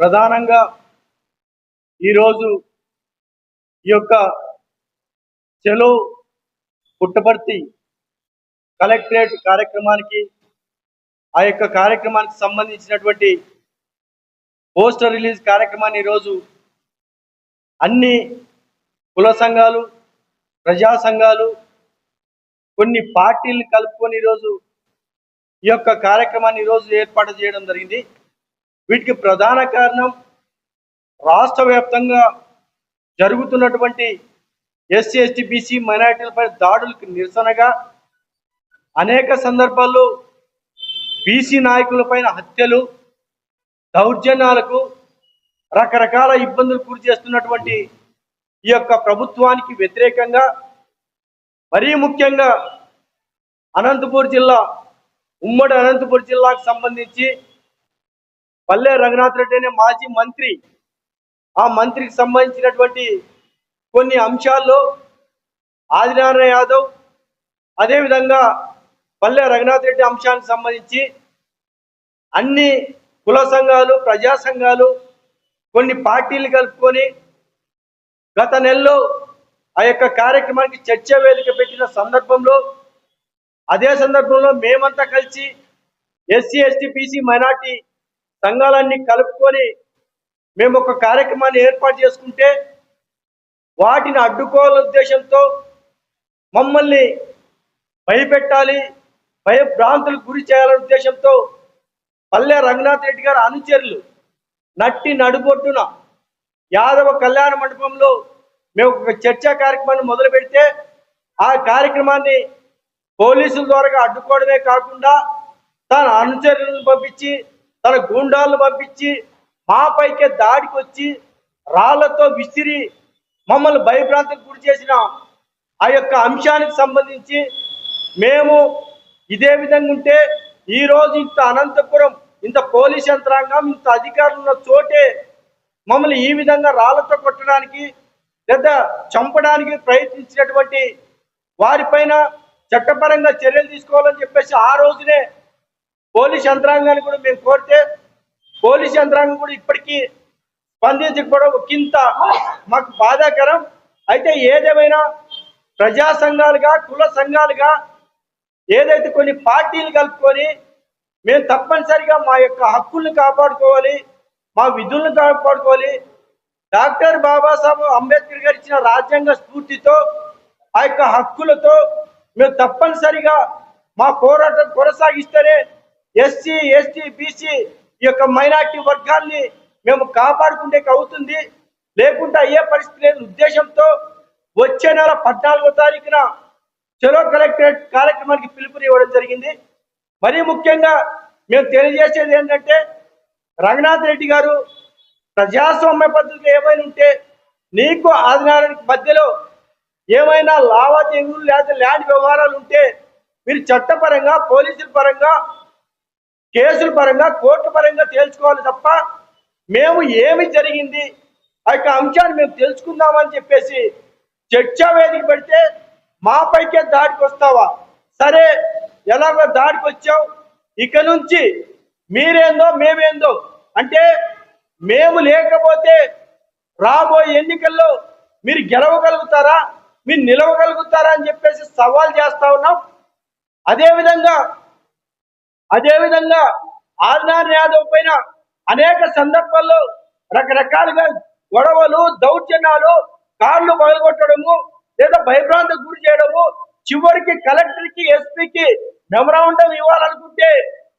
ప్రధానంగా ఈరోజు ఈ యొక్క చెలో పుట్టపర్తి కలెక్టరేట్ కార్యక్రమానికి ఆ యొక్క కార్యక్రమానికి సంబంధించినటువంటి పోస్టర్ రిలీజ్ కార్యక్రమాన్ని ఈరోజు అన్ని కుల సంఘాలు ప్రజా సంఘాలు కొన్ని పార్టీలు కలుపుకొని ఈరోజు ఈ యొక్క కార్యక్రమాన్ని ఈరోజు ఏర్పాటు చేయడం జరిగింది. వీటికి ప్రధాన కారణం రాష్ట్ర వ్యాప్తంగా జరుగుతున్నటువంటి ఎస్సీ ఎస్టీ బీసీ మైనార్టీలపై దాడులకు నిరసనగా అనేక సందర్భాల్లో బీసీ నాయకులపైన హత్యలు దౌర్జన్యాలకు రకరకాల ఇబ్బందులు గురి చేస్తున్నటువంటి ఈ యొక్క ప్రభుత్వానికి వ్యతిరేకంగా మరీ ముఖ్యంగా అనంతపూర్ జిల్లా ఉమ్మడి అనంతపూర్ జిల్లాకు సంబంధించి పల్లె రంగనాథ్ రెడ్డి అనే మాజీ మంత్రి. ఆ మంత్రికి సంబంధించినటువంటి కొన్ని అంశాల్లో ఆదినారాయణ యాదవ్ అదేవిధంగా పల్లె రఘునాథ్ రెడ్డి అంశానికి సంబంధించి అన్ని కుల సంఘాలు ప్రజా సంఘాలు కొన్ని పార్టీలు కలుపుకొని గత నెలలో ఆ యొక్క కార్యక్రమానికి చర్చ వేదిక పెట్టిన సందర్భంలో అదే సందర్భంలో మేమంతా కలిసి ఎస్సీ ఎస్టీ బీసీ మైనార్టీ సంఘాలన్నీ కలుపుకొని మేము ఒక కార్యక్రమాన్ని ఏర్పాటు చేసుకుంటే వాటిని అడ్డుకోవాల ఉద్దేశంతో మమ్మల్ని భయపెట్టాలి భయభ్రాంతులకు గురి చేయాలనే ఉద్దేశంతో పల్లె రంగనాథ్ రెడ్డి గారు అనుచరులు నట్టి నడుబొట్టున యాదవ కళ్యాణ మండపంలో మేము ఒక చర్చా కార్యక్రమాన్ని మొదలు పెడితే ఆ కార్యక్రమాన్ని పోలీసుల ద్వారా అడ్డుకోవడమే కాకుండా తన అనుచరులను పంపించి తన గూండాలను పంపించి మాపైకే దాడికి వచ్చి రాళ్ళతో విసిరి మమ్మల్ని భయభ్రాంతికి గురి చేసిన ఆ యొక్క అంశానికి సంబంధించి మేము ఇదే విధంగా ఉంటే ఈరోజు ఇంత అనంతపురం ఇంత పోలీస్ యంత్రాంగం ఇంత అధికారులు ఉన్న చోటే మమ్మల్ని ఈ విధంగా రాళ్ళతో కొట్టడానికి లేదా చంపడానికి ప్రయత్నించినటువంటి వారిపైన చట్టపరంగా చర్యలు తీసుకోవాలని చెప్పేసి ఆ రోజునే పోలీస్ యంత్రాంగాన్ని కూడా మేము కోరితే పోలీస్ యంత్రాంగం కూడా ఇప్పటికీ స్పందించకపోవడం కింత మాకు బాధాకరం. అయితే ఏదేమైనా ప్రజా సంఘాలుగా కుల సంఘాలుగా ఏదైతే కొన్ని పార్టీలు కలుపుకొని మేము తప్పనిసరిగా మా యొక్క హక్కుల్ని కాపాడుకోవాలి మా విధులను కాపాడుకోవాలి. డాక్టర్ బాబాసాహెబ్ అంబేద్కర్ గారు ఇచ్చిన రాజ్యాంగ స్ఫూర్తితో ఆ యొక్క హక్కులతో మేము తప్పనిసరిగా మా పోరాటం కొనసాగిస్తేనే ఎస్సీ ఎస్టీ బీసీ ఈ యొక్క మైనార్టీ వర్గాల్ని మేము కాపాడుకుంటే అవుతుంది. లేకుంటే అయ్యే పరిస్థితి లేదు. ఉద్దేశంతో వచ్చే నెల పద్నాలుగో తారీఖున చెరో కలెక్టరేట్ కార్యక్రమానికి పిలుపునివ్వడం జరిగింది. మరీ ముఖ్యంగా మేము తెలియజేసేది ఏంటంటే రంగనాథ్ రెడ్డి గారు ప్రజాస్వామ్య పద్ధతులు ఏమైనా ఉంటే నీకు ఆదినారానికి మధ్యలో ఏమైనా లావాదేవీలు లేదా ల్యాండ్ వ్యవహారాలు ఉంటే మీరు చట్టపరంగా పోలీసుల పరంగా కేసుల పరంగా కోర్టు పరంగా తేల్చుకోవాలి తప్ప మేము ఏమి జరిగింది? ఆ యొక్క అంశాన్ని మేము తెలుసుకుందామని చెప్పేసి చర్చా వేదిక పెడితే మాపైకే దాడికి వస్తావా? సరే ఎలాగో దాడికి వచ్చావు? ఇక నుంచి మీరేందో మేమేందో? అంటే మేము లేకపోతే రాబోయే ఎన్నికల్లో మీరు గెలవగలుగుతారా? మీరు నిలవగలుగుతారా అని చెప్పేసి సవాల్ చేస్తా ఉన్నాం. అదేవిధంగా అదేవిధంగా ఆర్నార్ యాదవ్ పైన అనేక సందర్భాల్లో రకరకాలుగా గొడవలు దౌర్జన్యాలు కార్లు పగలగొట్టడము లేదా భయభ్రాంతికి గురి చేయడము. చివరికి కలెక్టర్కి ఎస్పీకి మెమరాండం ఇవ్వాలనుకుంటే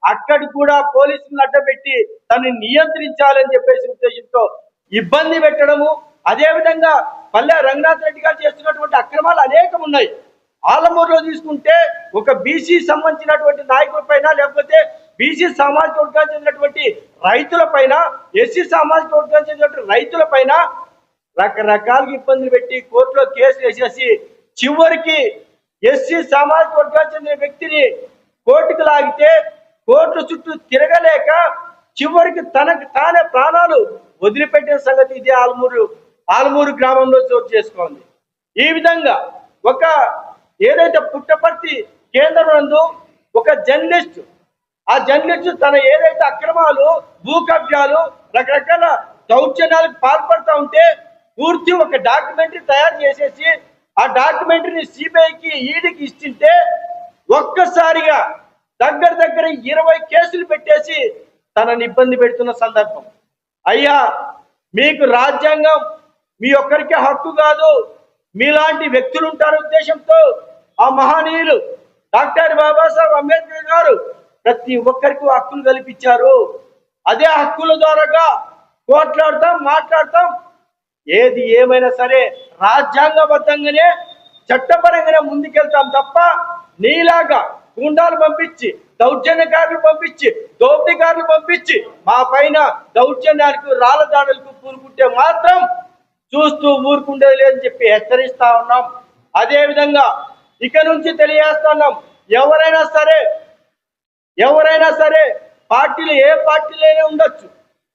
అక్కడ కూడా పోలీసులను అడ్డబెట్టి తనని నియంత్రించాలని చెప్పేసి ఉద్దేశంతో ఇబ్బంది పెట్టడము. అదేవిధంగా పల్లె రంగనాథ్ రెడ్డి గారు చేస్తున్నటువంటి అక్రమాలు అనేకం ఉన్నాయి ఆలమూరులో తీసుకుంటే ఒక బీసీ సంబంధించినటువంటి నాయకుల పైన లేకపోతే బీసీ సామాజిక వర్గానికి చెందినటువంటి రైతుల పైన ఎస్సీ సామాజిక వర్గానికి చెందినటువంటి రైతుల పైన రకరకాలుగా ఇబ్బందులు పెట్టి కోర్టులో కేసులు వేసేసి చివరికి ఎస్సీ సామాజిక వర్గానికి చెందిన వ్యక్తిని కోర్టుకు లాగితే కోర్టు చుట్టూ తిరగలేక చివరికి తనకు తానే ప్రాణాలు వదిలిపెట్టిన సంగతి ఇదే ఆల్మూరు ఆల్మూరు గ్రామంలో చోటు చేసుకోండి ఈ విధంగా ఒక ఏదైతే పుట్టపర్తి కేంద్రం ఒక జర్నలిస్ట్ ఆ జర్నలిస్ట్ తన ఏదైతే అక్రమాలు భూ కబ్జాలు రకరకాల దౌర్జన్యాలకు పాల్పడతా ఉంటే పూర్తి ఒక డాక్యుమెంటరీ తయారు చేసేసి ఆ డాక్యుమెంటరీని సిబిఐకి ఈడీకి ఇస్తుంటే ఒక్కసారిగా దగ్గర దగ్గర ఇరవై కేసులు పెట్టేసి తనని ఇబ్బంది పెడుతున్న సందర్భం. అయ్యా మీకు రాజ్యాంగం మీ ఒక్కరికే హక్కు కాదు. మీలాంటి వ్యక్తులు ఉంటారు ఉద్దేశంతో ఆ మహనీయులు డాక్టర్ బాబాసాహెబ్ అంబేద్కర్ గారు ప్రతి ఒక్కరికి హక్కులు కల్పించారు. అదే హక్కుల ద్వారాగా కోట్లాడతాం మాట్లాడతాం. ఏది ఏమైనా సరే రాజ్యాంగబద్ధంగానే చట్టపరంగానే ముందుకెళ్తాం తప్ప నీలాగా గుండాలు పంపించి దౌర్జన్యకారులు పంపించి దోపిడీకారులు పంపించి మా పైన దౌర్జన్యాలకు రాళ్ళ దాడులకు మాత్రం చూస్తూ ఊరుకుండేది లేదని చెప్పి హెచ్చరిస్తా ఉన్నాం. అదే విధంగా ఇక నుంచి తెలియజేస్తున్నాం. ఎవరైనా సరే ఎవరైనా సరే పార్టీలు ఏ పార్టీలైనా ఉండొచ్చు.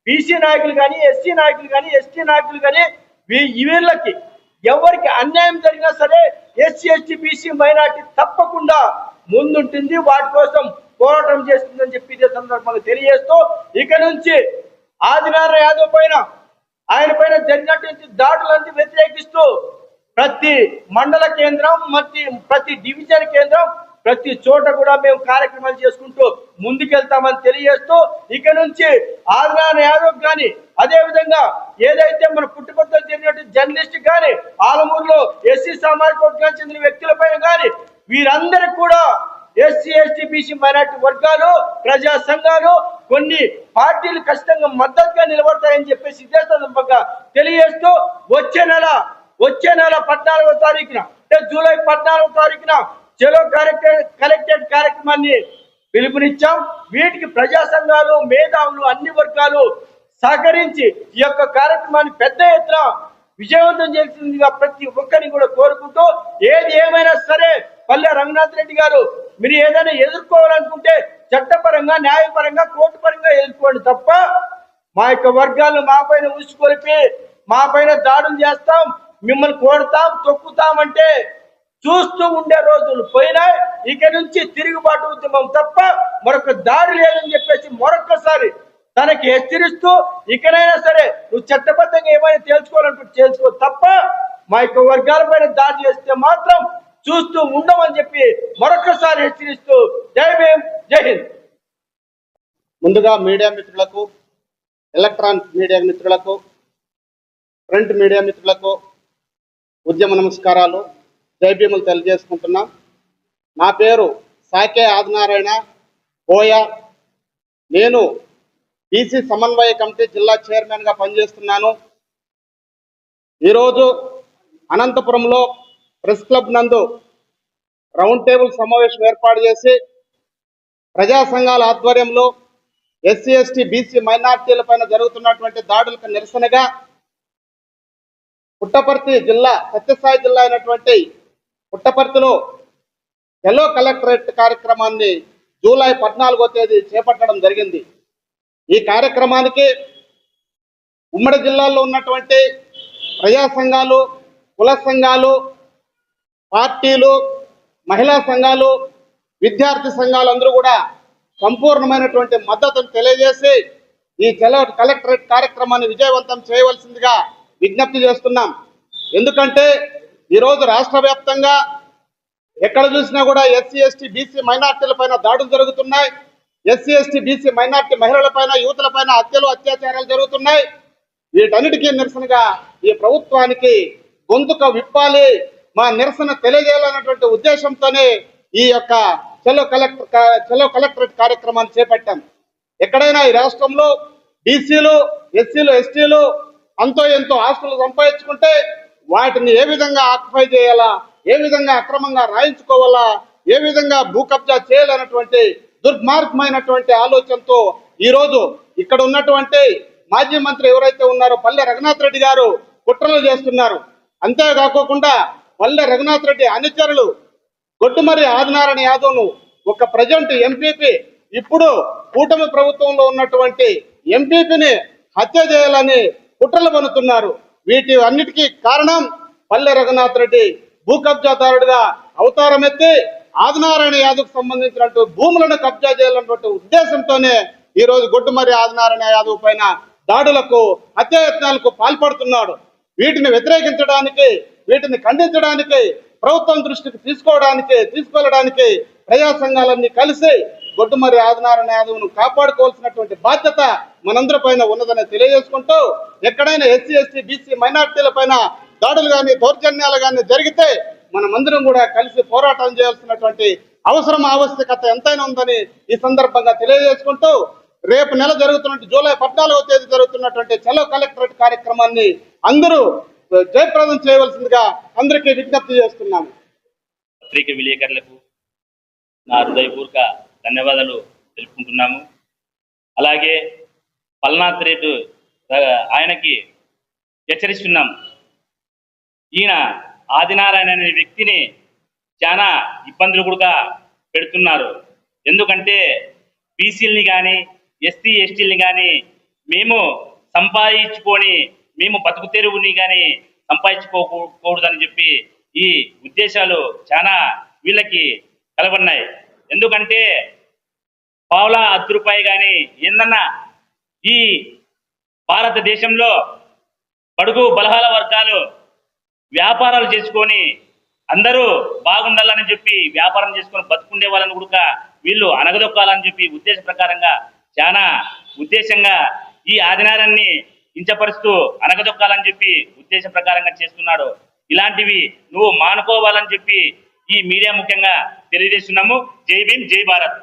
బీసీ నాయకులు కానీ ఎస్సీ నాయకులు కానీ ఎస్టీ నాయకులు కానీ వీళ్ళకి ఎవరికి అన్యాయం జరిగినా సరే ఎస్సీ ఎస్టీ బీసీ మైనార్టీ తప్పకుండా ముందుంటుంది. వాటి కోసం పోరాటం చేస్తుందని చెప్పి ఇదే సందర్భంగా తెలియజేస్తూ ఇక నుంచి ఆదినారాయణ యాదవ్ పైన ఆయన పైన జరిగినటువంటి దాడులన్నీ వ్యతిరేకిస్తూ ప్రతి మండల కేంద్రం ప్రతి ప్రతి డివిజన్ కేంద్రం ప్రతి చోట కూడా మేము కార్యక్రమాలు చేసుకుంటూ ముందుకెళ్తామని తెలియజేస్తూ ఇక నుంచి ఆంధ్రాని యాదవ్ కానీ అదే విధంగా ఏదైతే మన పుట్టుకొత్తలు చెందినట్టు జర్నలిస్ట్ కానీ ఆలమూరులో ఎస్సీ సామాజిక వర్గానికి చెందిన వ్యక్తులపై కానీ వీరందరికీ కూడా ఎస్సీ ఎస్టీ బీసీ మైనార్టీ వర్గాలు ప్రజా సంఘాలు కొన్ని పార్టీలు ఖచ్చితంగా మద్దతుగా నిలబడతాయని చెప్పేసి ఇదే సందర్భంగా తెలియజేస్తూ వచ్చే నెల వచ్చే నెల పద్నాలుగో తారీఖున అంటే జూలై పద్నాలుగో తారీఖున చెలో కలెక్టర్ కలెక్టెడ్ కార్యక్రమాన్ని పిలుపునిచ్చాం. వీటికి ప్రజా సంఘాలు మేధావులు అన్ని వర్గాలు సహకరించి ఈ యొక్క కార్యక్రమాన్ని పెద్ద ఎత్తున విజయవంతం చేసిందిగా ప్రతి ఒక్కరిని కూడా కోరుకుంటూ ఏది ఏమైనా సరే పల్లె రంగనాథ్ రెడ్డి గారు మీరు ఏదైనా ఎదుర్కోవాలనుకుంటే చట్టపరంగా న్యాయపరంగా కోర్టు పరంగా ఎదుర్కోండి తప్ప మా యొక్క వర్గాలను మా పైన ఉసుకొలిపి మా పైన దాడులు చేస్తాం. మిమ్మల్ని కొడతాం తొక్కుతామంటే చూస్తూ ఉండే రోజులు పోయినాయి. ఇక నుంచి తిరుగుబాటు ఉద్యమం తప్ప మరొక దారి లేదని చెప్పేసి మరొకసారి తనకి హెచ్చరిస్తూ ఇకనైనా సరే నువ్వు చట్టబద్ధంగా ఏమైనా తేల్చుకోవాలనుకుంటే తేల్చుకో తప్ప మా యొక్క వర్గాల పైన దాడి చేస్తే మాత్రం చూస్తూ ఉండమని చెప్పి మరొకసారి హెచ్చరిస్తూ జై భీమ్ జై హింద్. ముందుగా మీడియా మిత్రులకు ఎలక్ట్రానిక్ మీడియా మిత్రులకు ప్రింట్ మీడియా మిత్రులకు ఉద్యమ నమస్కారాలు జైభీములు తెలియజేసుకుంటున్నా. నా పేరు సాకే ఆదినారాయణ బోయ. నేను బీసీ సమన్వయ కమిటీ జిల్లా చైర్మన్గా పనిచేస్తున్నాను. ఈరోజు అనంతపురంలో ప్రెస్ క్లబ్ నందు రౌండ్ టేబుల్ సమావేశం ఏర్పాటు చేసి ప్రజా సంఘాల ఆధ్వర్యంలో ఎస్సీ ఎస్టీ బీసీ మైనార్టీల పైన జరుగుతున్నటువంటి దాడులకు నిరసనగా పుట్టపర్తి జిల్లా సత్యసాయి జిల్లా అయినటువంటి పుట్టపర్తిలో ఎల్లో కలెక్టరేట్ కార్యక్రమాన్ని జూలై పద్నాలుగో తేదీ చేపట్టడం జరిగింది. ఈ కార్యక్రమానికి ఉమ్మడి జిల్లాలో ఉన్నటువంటి ప్రజా సంఘాలు కుల సంఘాలు పార్టీలు మహిళా సంఘాలు విద్యార్థి సంఘాలు అందరూ కూడా సంపూర్ణమైనటువంటి మద్దతును తెలియజేసి ఈ జల కలెక్టరేట్ కార్యక్రమాన్ని విజయవంతం చేయవలసిందిగా విజ్ఞప్తి చేస్తున్నాం. ఎందుకంటే ఈరోజు రాష్ట్ర వ్యాప్తంగా ఎక్కడ చూసినా కూడా ఎస్సీ ఎస్టీ బీసీ మైనార్టీల పైన దాడులు జరుగుతున్నాయి. ఎస్సీ ఎస్టీ బీసీ మైనార్టీ మహిళల పైన యువతుల పైన హత్యలు అత్యాచారాలు జరుగుతున్నాయి. వీటన్నిటికీ నిరసనగా ఈ ప్రభుత్వానికి గొంతుక విప్పాలి. మా నిరసన తెలియజేయాలన్నటువంటి ఉద్దేశంతోనే ఈ యొక్క చెలో కలెక్టర్ కా- చెలో కలెక్టరేట్ కార్యక్రమాన్ని చేపట్టాం. ఎక్కడైనా ఈ రాష్ట్రంలో బీసీలు ఎస్సీలు ఎస్టీలు అంతో ఎంతో ఆస్తులు సంపాదించుకుంటే వాటిని ఏ విధంగా ఆక్యుపై చేయాలా? ఏ విధంగా అక్రమంగా రాయించుకోవాలా? ఏ విధంగా భూ కబ్జా చేయాలన్నటువంటి దుర్మార్గమైనటువంటి ఆలోచనతో ఈ రోజు ఇక్కడ ఉన్నటువంటి మాజీ మంత్రి ఎవరైతే ఉన్నారో పల్లె రఘునాథ్ రెడ్డి గారు కుట్రలు చేస్తున్నారు. అంతేకాకోకుండా పల్లె రఘునాథ్ రెడ్డి అనుచరులు గొడ్డుమరి ఆదినారాయణ యాదవ్ను ఒక ప్రజెంట్ ఎంపీపీ ఇప్పుడు కూటమి ప్రభుత్వంలో ఉన్నటువంటి ఎంపీపీని హత్య చేయాలని కుట్రలు పనుతున్నారు వీటి అన్నిటికీ కారణం పల్లె రఘునాథ్ రెడ్డి. భూ కబ్జాదారుడిగా అవతారం ఎత్తి ఆదినారాయణ యాదవ్కు సంబంధించినట్టు భూములను కబ్జా చేయాలన్నటువంటి ఉద్దేశంతోనే ఈరోజు గొడ్డుమరి గొడ్డుమర్రి ఆదినారాయణ యాదవ్ పైన దాడులకు హత్యాయత్నాలకు పాల్పడుతున్నాడు. వీటిని వ్యతిరేకించడానికి వీటిని ఖండించడానికి ప్రభుత్వం దృష్టికి తీసుకోవడానికి తీసుకెళ్ళడానికి ప్రజా సంఘాలన్నీ కలిసి గొడ్డుమర్రి ఆదినారాయణ యాదవ్ను కాపాడుకోవాల్సినటువంటి బాధ్యత మనందరి పైన ఉన్నదని తెలియజేసుకుంటూ ఎక్కడైనా ఎస్సీ ఎస్టీ బీసీ మైనార్టీల పైన దాడులు కానీ దౌర్జన్యాలు కానీ జరిగితే మనమందరం కూడా కలిసి పోరాటం చేయాల్సినటువంటి అవసరం ఆవశ్యకత ఎంతైనా ఉందని ఈ సందర్భంగా తెలియజేసుకుంటూ రేపు నెల జరుగుతున్నటువంటి జూలై పద్నాలుగవ తేదీ జరుగుతున్నటువంటి చలో కలెక్టరేట్ కార్యక్రమాన్ని అందరూ జయప్రదం చేయవలసిందిగా అందరికీ విజ్ఞప్తి చేస్తున్నాము పత్రిక విలేకరులకు నా హృదయపూర్వక ధన్యవాదాలు తెలుపుకుంటున్నాము. అలాగే పల్నాథ్ రెడ్డి ఆయనకి హెచ్చరిస్తున్నాం. ఈయన ఆదినారాయణ అనే వ్యక్తిని చాలా ఇబ్బందులు కూడా పెడుతున్నారు. ఎందుకంటే బీసీలని కానీ ఎస్సీ ఎస్టీలని కానీ మేము సంపాదించుకొని మేము బతుకు తెరువుని కానీ సంపాదించుకోకూడదని చెప్పి ఈ ఉద్దేశాలు చాలా వీళ్ళకి కలబడినాయి. ఎందుకంటే పావులా అర్ధ రూపాయి కానీ ఏందన్నా ఈ భారతదేశంలో బడుగు బలహాల వర్గాలు వ్యాపారాలు చేసుకొని అందరూ బాగుండాలని చెప్పి వ్యాపారం చేసుకొని బతుకుండే వాళ్ళని కూడా వీళ్ళు అనగదొక్కాలని చెప్పి ఉద్దేశ ప్రకారంగా చాలా ఉద్దేశంగా ఈ ఆదినారాన్ని ఇంచపరుస్తూ అనగదొక్కాలని చెప్పి ఉద్దేశ ప్రకారంగా చేస్తున్నాడు. ఇలాంటివి నువ్వు మానుకోవాలని చెప్పి ఈ మీడియా ముఖ్యంగా తెలియజేస్తున్నాము జై భీమ్ జై భారత్.